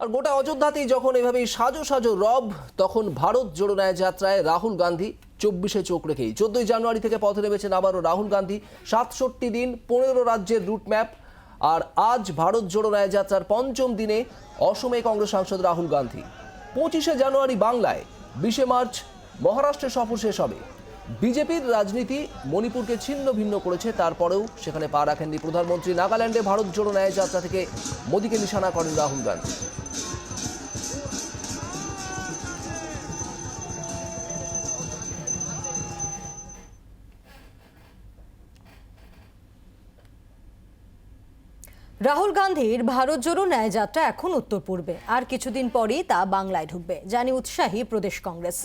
আর গোটা অযোধ্যাতেই যখন এভাবেই সাজো সাজো রব, তখন ভারত জোড়ো ন্যায় যাত্রায় রাহুল গান্ধী চব্বিশে চোখ রেখেই। চোদ্দই জানুয়ারি থেকে পথে নেমেছেন আবারও রাহুল গান্ধী, সাতষট্টি দিন, পনেরো রাজ্যের রুট ম্যাপ। আর আজ ভারত জোড়ো ন্যায় যাত্রার পঞ্চম দিনে অসমে কংগ্রেস সাংসদ রাহুল গান্ধী। পঁচিশে জানুয়ারি বাংলায়, বিশে মার্চ মহারাষ্ট্রে সফর শেষ হবে। বিজেপির রাজনীতি মণিপুরকে ছিন্ন ভিন্ন করেছে, তারপরেও সেখানে পা রাখেননি প্রধানমন্ত্রী। নাগাল্যান্ডে ভারত জোড়ো ন্যায় যাত্রা থেকে মোদীকে নিশানা করেন রাহুল গান্ধী। রাহুল গান্ধীর ভারত জোড়ো ন্যায় যাত্রা এখন উত্তর পূর্বে। আর কিছুদিন পরেই তা বাংলায় ঢুকবে জানি উৎসাহী প্রদেশ কংগ্রেস।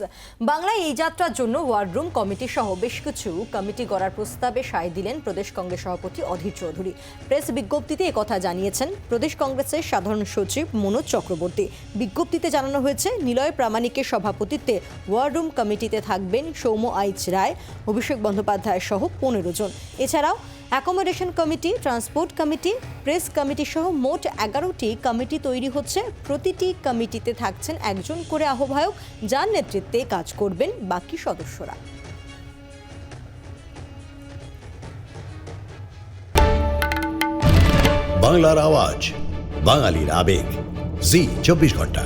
বাংলায় এই যাত্রার জন্য ওয়ার্ডরুম কমিটি সহ বেশ কিছু কমিটি গড়ার প্রস্তাবে সায় দিলেন প্রদেশ কংগ্রেস সভাপতি অধীর চৌধুরী। প্রেস বিজ্ঞপ্তিতে একথা জানিয়েছেন, প্রদেশ কংগ্রেসের সাধারণ সচিব মনোজ চক্রবর্তী। বিজ্ঞপ্তিতে জানানো হয়েছে, নিলয় প্রামাণিকের সভাপতিত্বে ওয়ার্ডরুম কমিটিতে থাকবেন সৌম্য আইচ রায়, অভিষেক বন্দ্যোপাধ্যায় সহ পনেরো জন। এছাড়াও, accommodation committee, transport committee, press committee সহ মোট এগারোটি কমিটি তৈরি হচ্ছে। প্রতিটি কমিটিতে থাকছেন একজন করে আহ্বায়ক, যার নেতৃত্বে কাজ করবেন বাকি সদস্যরা। বাংলার আওয়াজ, বাঙালির আবেগ। জি, চব্বিশ ঘণ্টা।